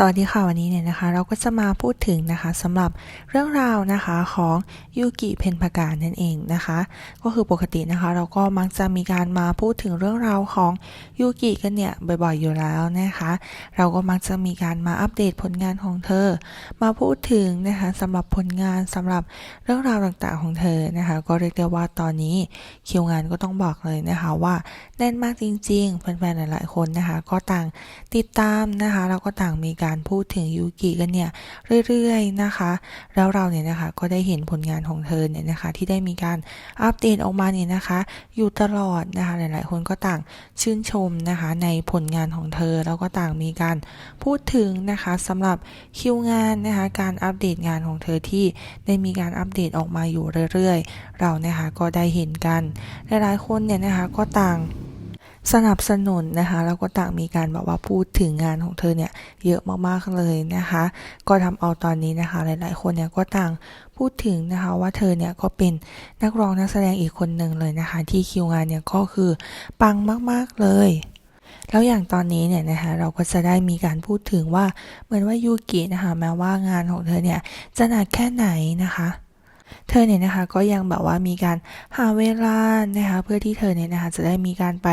สวัสดีค่ะวันนี้เนี่ยนะคะ เราก็จะมาพูดถึงนะคะสำหรับเรื่องราวนะคะของยูกิเพนพากานั่นเองนะคะ ก็คือปกตินะคะ เราก็มักจะมีการมาพูดถึงเรื่องราวของยูกิกันเนี่ยบ่อยๆอยู่แล้วนะคะ เราก็มักจะมีการมาอัปเดตผลงานของเธอ มาพูดถึงนะคะสำหรับผลงานสำหรับเรื่องราวต่างๆของเธอนะคะ ก็เรียกได้ว่าตอนนี้คิวงานก็ต้องบอกเลยนะคะว่าแน่นมากจริงๆแฟนๆหลายๆคนนะคะ ก็ต่างติดตามนะคะแล้วก็ต่างมีการพูดถึงยูกิกันเนี่ยเรื่อยๆนะคะ แล้วเราเนี่ยนะคะก็ได้เห็นผลงานของเธอเนี่ยนะคะที่ได้มีการอัปเดตออกมาเนี่ยนะคะ อยู่ตลอดนะคะหลายๆ คนก็ต่างชื่นชมนะคะในผลงานของเธอแล้วก็ต่างมีการพูดถึงนะคะสำหรับคิวงานนะคะการอัปเดตงานของเธอที่ได้มีการอัปเดตออกมาอยู่เรื่อยๆ เรานะคะก็ได้เห็นกันหลายๆคนเนี่ยนะคะก็ต่าง สนับสนุนนะคะแล้วก็ต่างมีการแบบว่าพูดถึงงานของเธอเนี่ยเยอะมากๆเลยนะคะ ก็ทำเอาตอนนี้นะคะ หลายๆ คนเนี่ยก็ต่างพูดถึงนะคะว่าเธอเนี่ยก็เป็นนักร้องนักแสดงอีกคนหนึ่งเลยนะคะ ที่คิวงานเนี่ยก็คือปังมากๆเลยแล้วอย่างตอนนี้เนี่ยนะคะเราก็จะได้มีการพูดถึงว่าเหมือนว่ายูกินะคะแม้ว่างานของเธอเนี่ยจะหนักแค่ไหนนะคะ เธอเนี่ยนะคะก็ยังแบบว่ามีการหาเวลานะคะเพื่อที่เธอเนี่ยนะคะจะได้มีการไป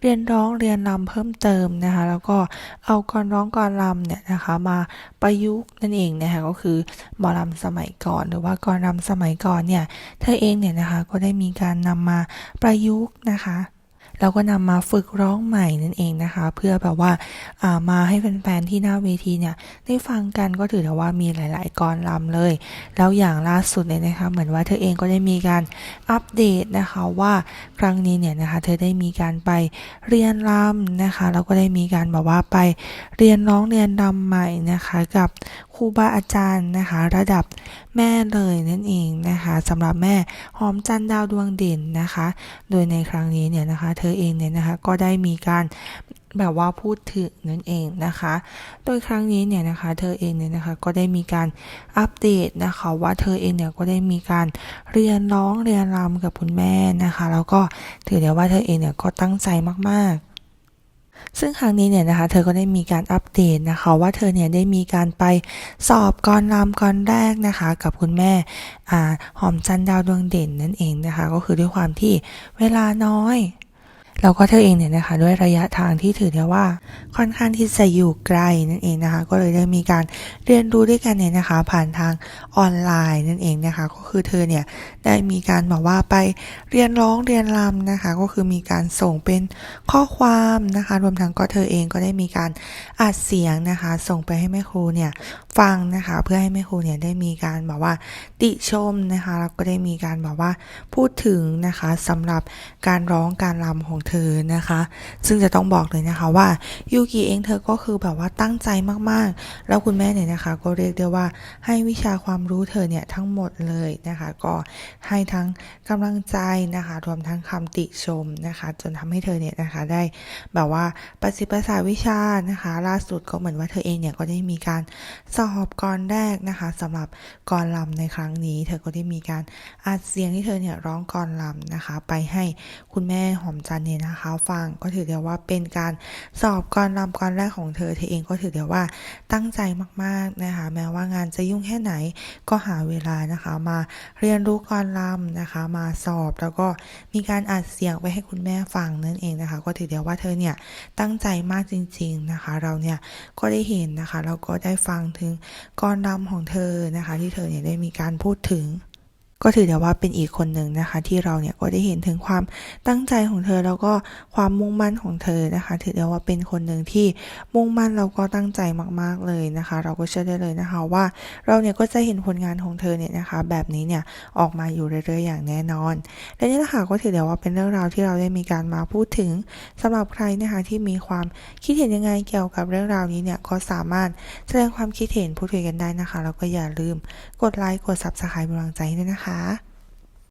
เรียนร้องเรียนรำเพิ่มเติมนะคะแล้วก็เอากรร้องกรรำเนี่ยนะคะมาประยุกต์นั่นเองนะคะก็คือหมอลำสมัยก่อน หรือว่ากรรำสมัยก่อนเนี่ยเธอเองเนี่ยนะคะก็ได้มีการนำมาประยุกต์นะคะ แล้วก็นำมาฝึกร้องใหม่นั่นเองนะคะ เพื่อแบบว่าามาให้แฟนๆที่หน้าเวทีเนี่ยได้ฟังกันก็ถือว่ามีหลาย ๆกรลำเลย แล้วอย่างล่าสุดเลยนะคะ เหมือนว่าเธอเองก็ได้มีการอัปเดตนะคะว่าครั้งนี้เนี่ยนะคะ เธอได้มีการไปเรียนรำนะคะแล้วก็ได้มีการแบบว่าไปเรียนร้องเรียนรำใหม่นะคะ กับ รูบาอาจารย์นะคะ ระดับแม่เลยนั่นเองนะคะสำหรับแม่หอมจันดาวดวงเด่นนะคะ โดยในครั้งนี้เนี่ยนะคะ เธอเองเนี่ยนะคะก็ได้มีการแบบว่าพูดถึงนั่นเองนะคะ โดยครั้งนี้เนี่ยนะคะ เธอเองเนี่ยนะคะก็ได้มีการอัปเดตนะคะว่าเธอเองเนี่ยก็ได้มีการเรียนร้องเรียนรำกับคุณแม่นะคะ แล้วก็ถือได้ว่าเธอเองเนี่ยก็ตั้งใจมากๆ ซึ่งครั้งนี้เนี่ยนะคะ เธอก็ได้มีการอัปเดตนะคะ ว่าเธอเนี่ยได้มีการไปสอบกรรำกรแรกนะคะ กับคุณแม่อหอมจันดาวดวงเด่นนั่นเองนะคะ ก็คือด้วยความที่เวลาน้อย แล้วก็เธอเองเนี่ยนะคะด้วยระยะทางที่ถือได้ว่าค่อนข้างที่จะอยู่ไกลนั่นเองนะคะ ก็เลยได้มีการเรียนรู้ด้วยกันเนี่ยนะคะ ผ่านทางออนไลน์นั่นเองนะคะ ก็คือเธอเนี่ยได้มีการบอกว่าไปเรียนร้องเรียนรำนะคะ ก็คือมีการส่งเป็นข้อความนะคะ รวมทั้งก็เธอเองก็ได้มีการอัดเสียงนะคะ ส่งไปให้แม่ครูเนี่ยฟังนะคะ เพื่อให้แม่ครูเนี่ยได้มีการบอกว่าติชมนะคะแล้วก็ได้มีการบอกว่าพูดถึงนะคะสำหรับการร้องการรำของเธอนะคะ ซึ่งจะต้องบอกเลยนะคะว่ายูกิเองเธอก็คือแบบว่าตั้งใจมากๆ แล้วคุณแม่เนี่ยนะคะ ก็เรียกได้ว่าให้วิชาความรู้เธอเนี่ยทั้งหมดเลยนะคะ ก็ให้ทั้งกำลังใจนะคะ รวมทั้งคำติชมนะคะ จนทำให้เธอเนี่ยนะคะได้แบบว่าประสิทธิ์ประสาวิชานะคะ ล่าสุดก็เหมือนว่าเธอเองเนี่ยก็ได้มีการสอบกรแรกนะคะสำหรับกรลำในครั้งนี้ เธอก็ได้มีการอัดเสียงที่เธอเนี่ยร้องกรลำนะคะ ไปให้คุณแม่หอมจันเนี่ยนะคะ ฟังก็ถือได้ว่าเป็นการสอบกรลำกรแรกของเธอเธอเองก็ถือได้ว่าตั้งใจมากๆนะคะ แม้ว่างานจะยุ่งแค่ไหนก็หาเวลานะคะ มาเรียนรู้กรลำนะคะ มาสอบแล้วก็มีการอัดเสียงไปให้คุณแม่ฟังนั่นเองนะคะ ก็ถือได้ว่าเธอเนี่ยตั้งใจมากจริง ๆนะคะ เราเนี่ยก็ได้เห็นนะคะแล้วก็ได้ฟังถึงกรลำของเธอนะคะ ที่เธอเนี่ยได้มีการพูดถึง ก็ถือได้ว่าเป็นอีกคนหนึ่งนะคะ ที่เราเนี่ยก็ได้เห็นถึงความตั้งใจของเธอแล้วก็ความมุ่งมั่นของเธอนะคะ ถือได้ว่าเป็นคนหนึ่งที่มุ่งมั่นแล้วก็ตั้งใจมากๆเลยนะคะ เราก็เชื่อได้เลยนะคะว่าเราเนี่ยก็จะเห็นผลงานของเธอเนี่ยนะคะ แบบนี้เนี่ยออกมาอยู่เรื่อยๆอย่างแน่นอน และนี่แหละคะก็ถือได้ว่าเป็นเรื่องราวที่เราได้มีการมาพูดถึงสำหรับใครนะคะที่มีความคิดเห็นยังไงเกี่ยวกับเรื่องราวนี้เนี่ยก็สามารถแสดงความคิดเห็นพูดคุยกันได้นะคะแล้วก็อย่าลืมกดไลค์กด subscribe เป็นกำลังใจให้ด้วยนะคะ